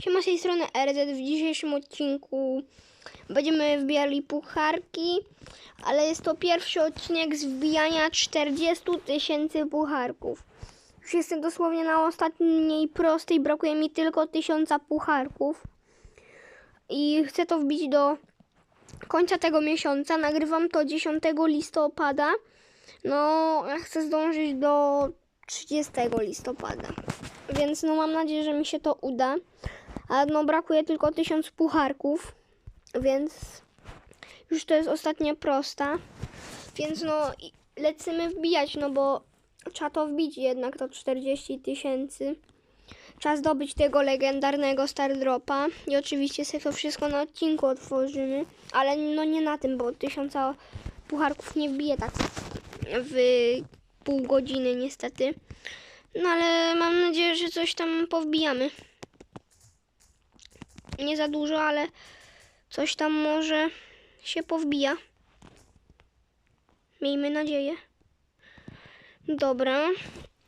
Siema z tej strony RZ. W dzisiejszym odcinku będziemy wbijali pucharki, ale jest to pierwszy odcinek z wbijania 40 tysięcy pucharków. Już jestem dosłownie na ostatniej prostej, brakuje mi tylko 1000 pucharków. I chcę to wbić do końca tego miesiąca. Nagrywam to 10 listopada. No, chcę zdążyć do 30 listopada. Więc no mam nadzieję, że mi się to uda. A no brakuje tylko 1000 pucharków, więc już to jest ostatnia prosta. Więc no lecimy wbijać, no bo trzeba to wbić jednak to 40 tysięcy. Trzeba zdobyć tego legendarnego Stardropa i oczywiście sobie to wszystko na odcinku otworzymy, ale no nie na tym, bo 1000 pucharków nie wbije tak w pół godziny niestety. No ale mam nadzieję, że coś tam powbijamy. Nie za dużo, ale coś tam może się powbija. Miejmy nadzieję. Dobra,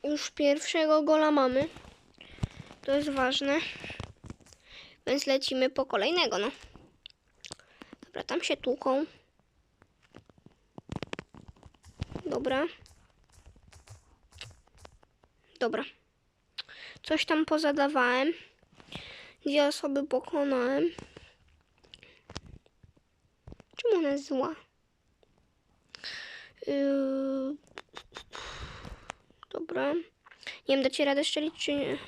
już pierwszego gola mamy. To jest ważne. Więc lecimy po kolejnego, no. Dobra, tam się tłuką. Dobra. Dobra. Coś tam pozadawałem. Dwie osoby pokonałem. Czemu ona jest zła? Yy... Dobra. Nie wiem, dacie radę strzelić, czy nie.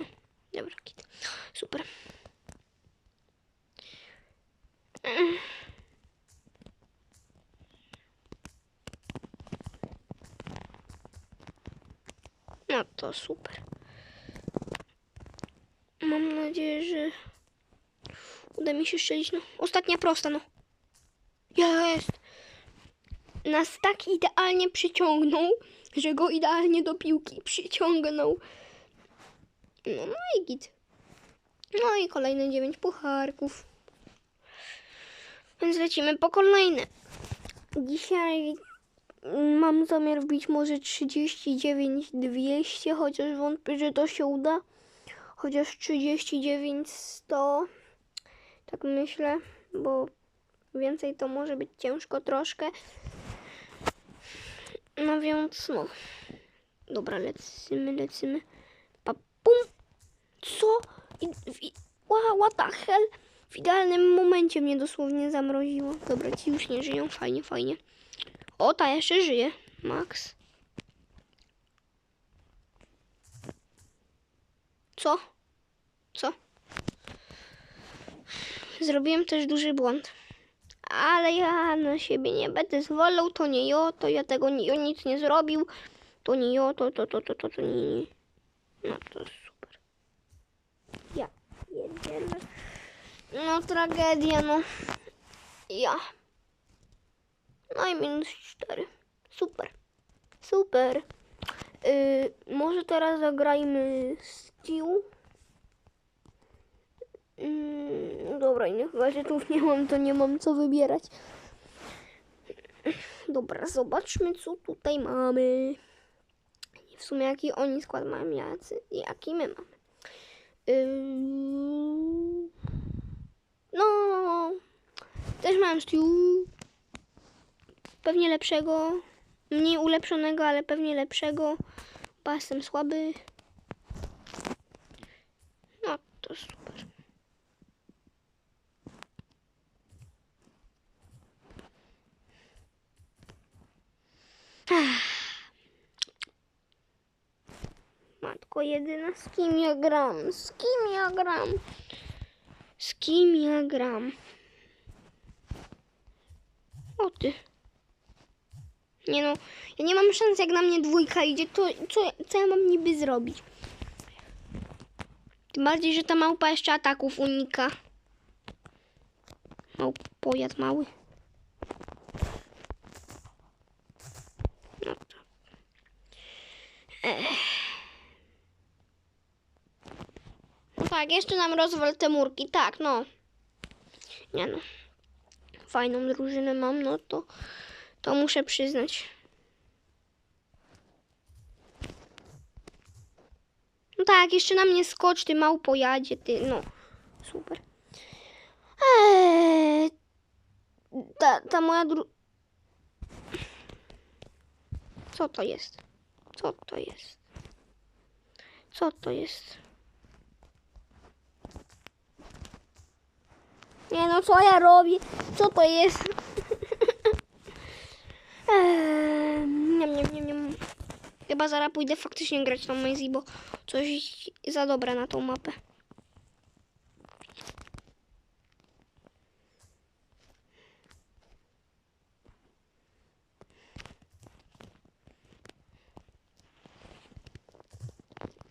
Dobra, kit. Super. No to super. Mam nadzieję, że uda mi się strzelić. No, ostatnia prosta, no. Jest! Nas tak idealnie przyciągnął, że go idealnie do piłki przyciągnął. No, no i git. No i kolejne dziewięć pucharków. Więc lecimy po kolejne. Dzisiaj mam zamiar wbić może 39 200, chociaż wątpię, że to się uda. Chociaż 39 100. Tak myślę, bo więcej to może być ciężko troszkę. No więc no. Dobra, lecimy, lecimy. Pa, pum. Co? I, i, what the hell? W idealnym momencie mnie dosłownie zamroziło. Dobra, ci już nie żyją. Fajnie, fajnie. O, ta jeszcze żyje. Max. Co? Co? Zrobiłem też duży błąd. Ale ja na siebie nie będę zwalał, to nie ja, to ja tego nie, ja nic nie zrobił. To nie ja, to, to, to, to, to, to nie, nie. No to super. Ja pierdzielę. No tragedia, no. Ja. No i minus 4. Super. Super. Yy, może teraz zagrajmy Steel. Yy, dobra, innych gadżetów nie mam, to nie mam co wybierać. Dobra, zobaczmy co tutaj mamy. W sumie jaki oni skład mają, jacy, jaki my mamy. Yy, no, też mam Steel pewnie lepszego, mniej ulepszonego, ale pewnie lepszego, bo jestem słaby. No, to super. Matko jedyna, z kim ja gram? Z kim ja gram? Z kim ja gram? O ty. Nie no, ja nie mam szans, jak na mnie dwójka idzie, to co, co ja mam niby zrobić? Tym bardziej, że ta małpa jeszcze ataków unika. Małpojad mały. No to. Ech. No tak, jeszcze nam rozwal te murki, tak, no. Nie no. Fajną drużynę mam, no to... To muszę przyznać. No tak, jeszcze na mnie skocz, ty małpojadzie, ty, no. Super. Eee, ta, ta moja dru... Co to jest? Co to jest? Co to jest? Nie no, co ja robię? Co to jest? Chyba zaraz pójdę faktycznie grać tą Maisie, bo coś za dobre na tą mapę.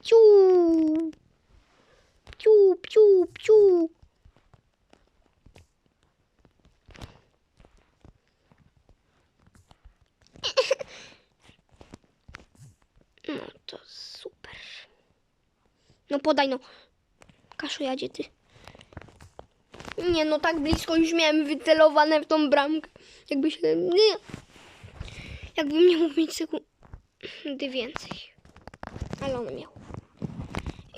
Ciu! Ciu, ciu, ciu. No to super. No podaj no. Kaszu jadzie ty. Nie no, tak blisko już miałem wycelowane w tą bramkę. Jakby się... Nie. Jakbym mógł mieć sekundy więcej. Ale on miał.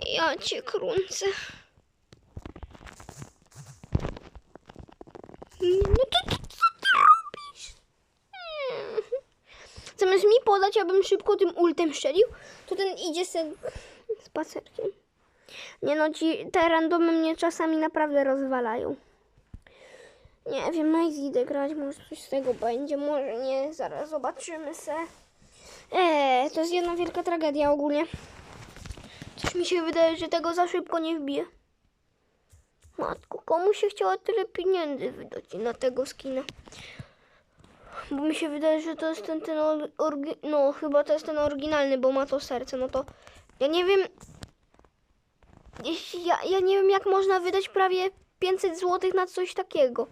Ja cię kręcę. No to, to co ty robisz? Zamiast mi podać, abym szybko tym ultem strzelił, to ten idzie se spacerkiem. Nie no, ci te randomy mnie czasami naprawdę rozwalają. Nie wiem, no i idę grać, może coś z tego będzie, może nie, zaraz zobaczymy se. Eee, to jest jedna wielka tragedia ogólnie. Coś mi się wydaje, że tego za szybko nie wbije. Matko, komu się chciało tyle pieniędzy wydać na tego skina? Bo mi się wydaje, że to jest ten, ten or- orgi- no chyba to jest ten oryginalny, bo ma to serce, no to ja nie wiem, ja, ja nie wiem jak można wydać prawie 500 zł na coś takiego,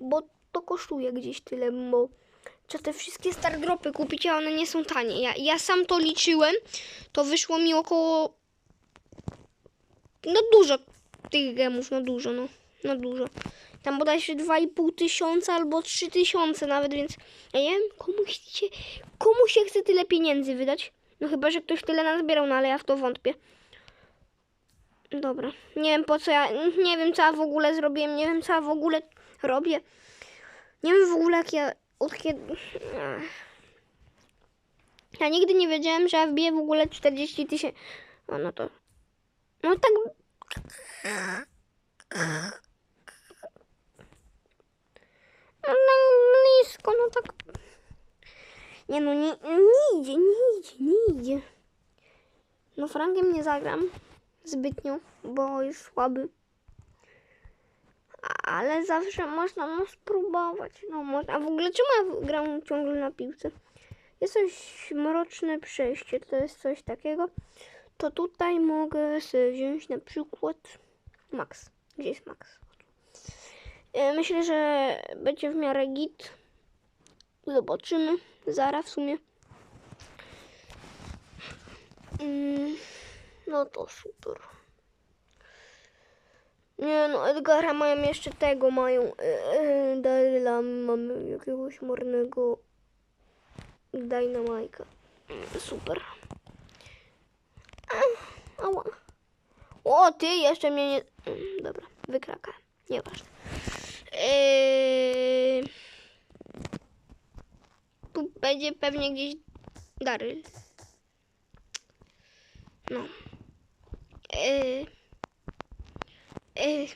bo to kosztuje gdzieś tyle, bo trzeba te wszystkie star dropy kupić, a one nie są tanie. Ja, ja sam to liczyłem, to wyszło mi około, no dużo tych gemów, no dużo, no, no dużo. Tam bodajże 2,5 tysiąca albo 3 tysiące nawet, więc ja nie wiem, komu się, komu się chce tyle pieniędzy wydać. No chyba, że ktoś tyle nazbierał, no ale ja w to wątpię. Dobra, nie wiem po co ja, nie wiem co ja w ogóle zrobiłem, nie wiem co ja w ogóle robię. Nie wiem w ogóle jak ja, od kiedy... Ja nigdy nie wiedziałem, że ja wbiję w ogóle 40 tysięcy. No, no to... No tak... No blisko, no tak... Nie no, nie, nie idzie, nie idzie, nie idzie. No Frankiem nie zagram zbytnio, bo jest słaby. Ale zawsze można no, spróbować. No można. A w ogóle czemu ja gram ciągle na piłce? Jest coś mroczne przejście, to jest coś takiego. To tutaj mogę sobie wziąć na przykład Max. Gdzie jest Max? E, Myślę, że będzie w miarę git. Zobaczymy. Zaraz w sumie. Mm, No to super. Nie no, Edgara mają jeszcze tego, mają e, e, Daryla, mamy jakiegoś mornego Dynamajka. Mm, Super. Ała. O, ty jeszcze mnie nie... Mm, Dobra, wykraka. Nieważne. Eee... Tu będzie pewnie gdzieś Daryl. No. Eee... Eee...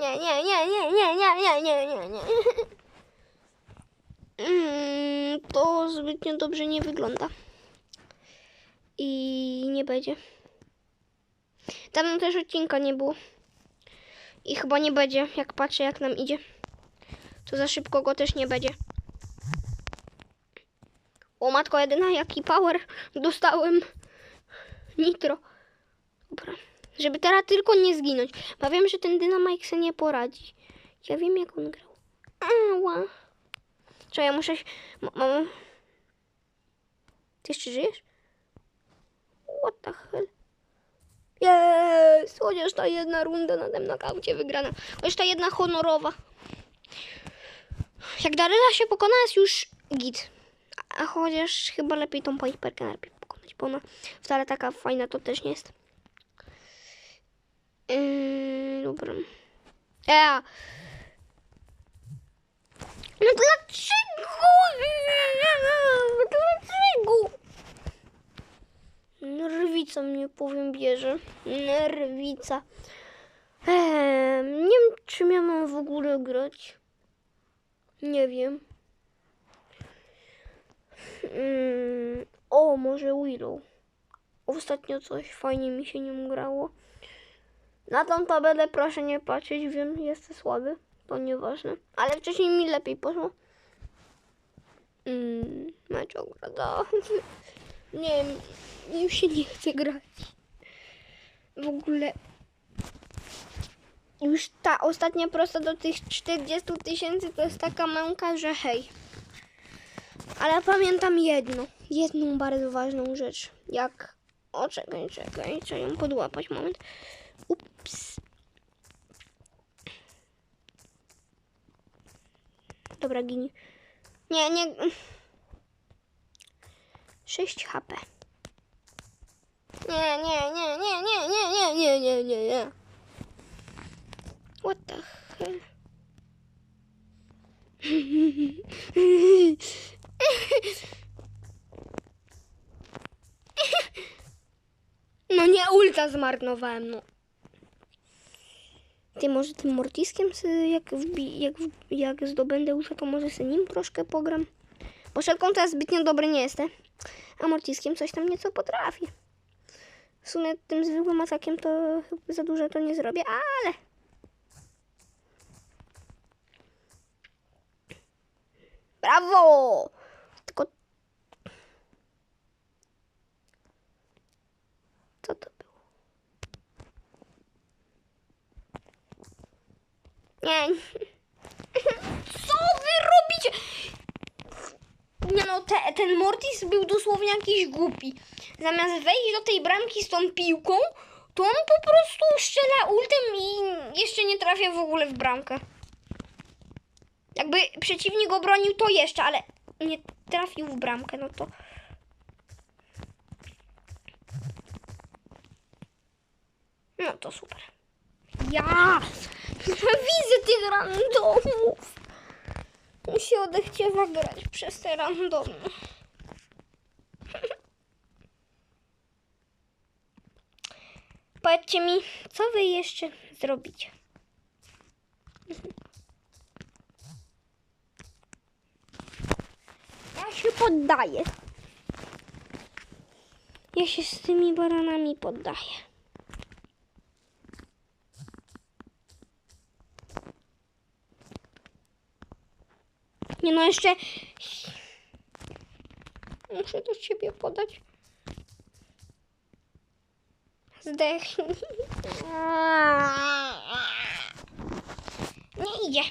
Nie, nie, nie, nie, nie, nie, nie, nie, nie, nie. Mm, to zbytnio dobrze nie wygląda. I nie będzie. Tam też odcinka nie było. I chyba nie będzie, jak patrzę jak nam idzie. To za szybko go też nie będzie. O matko jedyna, jaki power dostałem. Nitro. Dobra. Żeby teraz tylko nie zginąć. Bo wiem, że ten dynamik se nie poradzi. Ja wiem jak on grał. Ała. Co, ja muszę... Mam... Ty jeszcze żyjesz? What the hell? Jest! Chociaż ta jedna runda na tym wygrana. Chociaż ta jedna honorowa. Jak Daryla się pokona, jest już git. A chociaż chyba lepiej tą Piperkę najpierw pokonać. bo ona wcale taka fajna to też nie jest. Yy, dobra. Ja. No dlaczego? Dlaczego? Nerwica mnie powiem bierze. Nerwica. Eee, nie wiem, czym ja mam w ogóle grać. Nie wiem. Mm, o, może Willow. Ostatnio coś fajnie mi się nim grało. Na tą tabelę proszę nie patrzeć, wiem, jest słaby. To nieważne. Ale wcześniej mi lepiej poszło. Mm, mecz ogląda. Nie wiem, już się nie chce grać. W ogóle już ta ostatnia prosta do tych 40 tysięcy to jest taka męka, że hej. Ale pamiętam jedno, jedną bardzo ważną rzecz. Jak. O, czekaj, czekaj, trzeba ją podłapać. Moment. Ups. Dobra, ginie. Nie, nie. 6 HP. Nie, nie, nie, nie, nie, nie, nie, nie, nie, nie, nie. What the hell? No nie, ulta zmarnowałem, no. Ty może tym Mortiskiem, se jak, wbi, jak, jak zdobędę ulta, to może z nim troszkę pogram. Bo szelką ja zbytnio dobry nie jestem. A Mortiskiem coś tam nieco potrafię. W sumie tym zwykłym atakiem to za dużo to nie zrobię, ale... Brawo! Tylko... Co to było? Nie. Co wy robicie? Nie no, te, ten Mortis był dosłownie jakiś głupi. Zamiast wejść do tej bramki z tą piłką, to on po prostu strzela ultem i jeszcze nie trafia w ogóle w bramkę. Jakby przeciwnik obronił to jeszcze, ale nie trafił w bramkę, no to... No to super. Ja! Widzę tych randomów! Mi się odechciewa grać przez te randomy. Powiedzcie mi, co wy jeszcze zrobicie? Ja się poddaję. Ja się z tymi baranami poddaję. Nie no, jeszcze... Muszę do ciebie podać. Zdechnij. Nie idzie.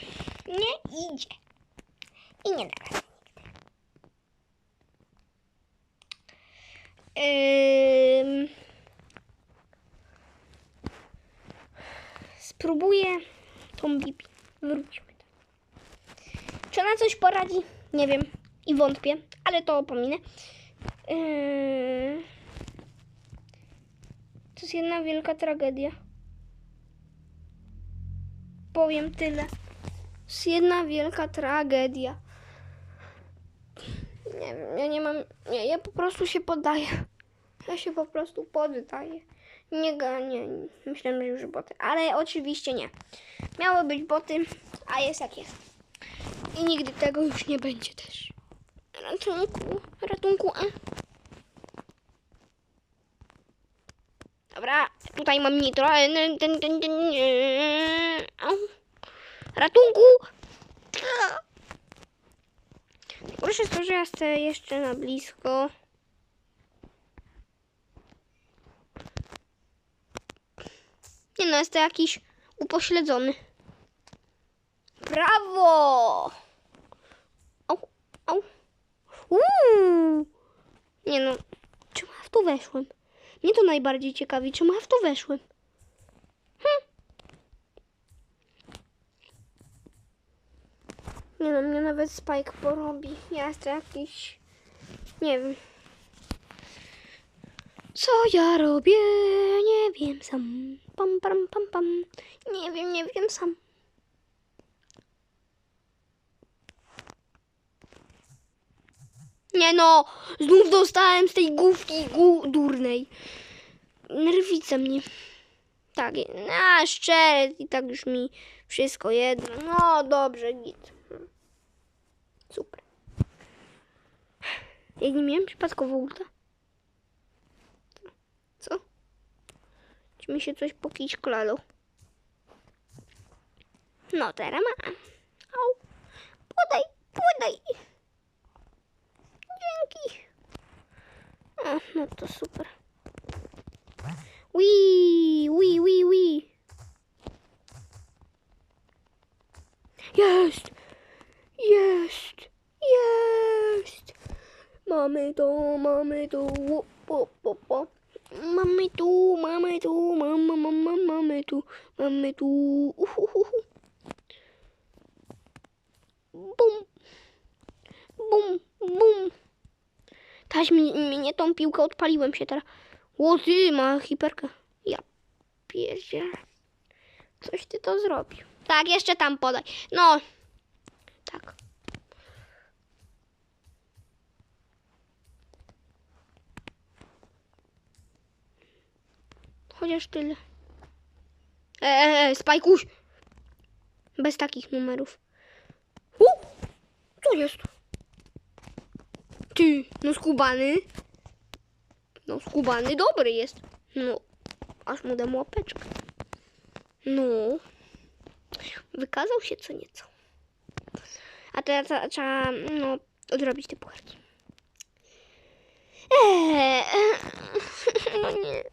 Nie idzie. I nie da. Ym... Spróbuję tą Bibi. Wróćmy. Czy ona coś poradzi? Nie wiem. I wątpię, ale to pominę. Yy... To jest jedna wielka tragedia. Powiem tyle. To jest jedna wielka tragedia. Nie wiem, ja nie mam. Nie, ja po prostu się poddaję. Ja się po prostu poddaję. Nie, ga- nie, myślałem, że już boty, ale oczywiście nie. Miały być boty, a jest jak jest. I nigdy tego już nie będzie też. Ratunku, ratunku, a. Dobra, tutaj mam nitro. Ratunku! Proszę to, że ja jeszcze na blisko. Nie no, jest to jakiś upośledzony. Brawo! Au, au. Uuu. Nie no, czemu ja w to weszłem? Mnie to najbardziej ciekawi, czemu ja w to weszłem. Hm. Nie no, mnie nawet Spike porobi. Ja jestem jakiś... Nie wiem. Co ja robię? Nie wiem sam. Pam, pam, pam, pam. Nie wiem, nie wiem sam. Nie no, znów dostałem z tej główki gu, durnej. Nerwica mnie. Tak, a szczerze, i tak już mi wszystko jedno. No dobrze, git. Super. Ja nie miałem przypadkowo ulta? Co? Czy mi się coś pokiśklało? No teraz mam. Au. Podaj, podaj. Dzięki. A, no to super. Wii, wii, wii, wii. Jest! Jest! Jest! Mamy to, mamy to. Wo, po, po, po. Mamy tu, mamy tu, mama, mama, mamy tu, mamy tu. Piłkę odpaliłem się teraz. O ty, ma hiperkę. Ja pierdzie. Coś ty to zrobił. Tak, jeszcze tam podaj. No. Tak. Chociaż tyle. Eee, spajkuś. Bez takich numerów. U! Co jest? Ty, no skubany. No skubany dobry jest. No, aż mu dam łapeczkę. No. Wykazał się co nieco. A teraz trzeba- no, odrobić te pucharki. Eee, no nie.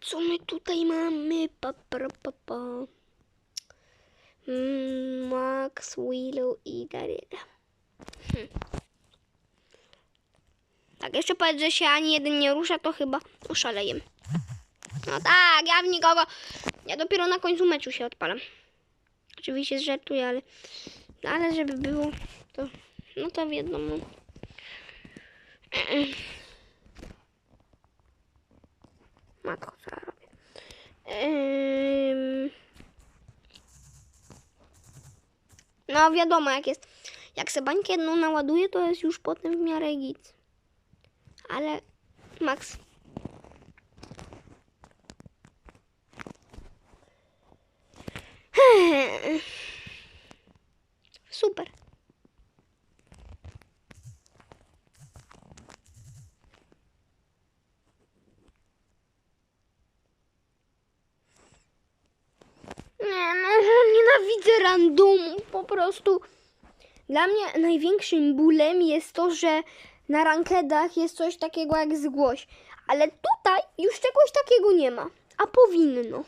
Co my tutaj mamy? Pa, pa, pa, pa. Mm, Max, Willow i Daryla. Hm. Tak, jeszcze powiedz, że się ani jeden nie rusza, to chyba oszaleję. No tak, ja w nikogo. Ja dopiero na końcu meczu się odpalam. Oczywiście żartuję, ale. Ale żeby było, to. No to wiadomo. Matko, co ja robię? Ym... No wiadomo jak jest. Jak se bańkę jedną naładuje, to jest już potem w miarę git. Ale Max. Super. No, nienawidzę randomu, po prostu. Dla mnie największym bólem jest to, że na rankedach jest coś takiego jak zgłoś, ale tutaj już czegoś takiego nie ma, a powinno.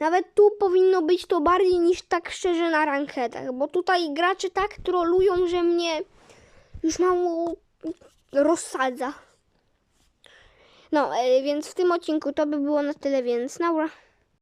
Nawet tu powinno być to bardziej niż tak szczerze na rankedach, bo tutaj gracze tak trolują, że mnie już mało rozsadza. No, e, więc w tym odcinku to by było na tyle, więc naura.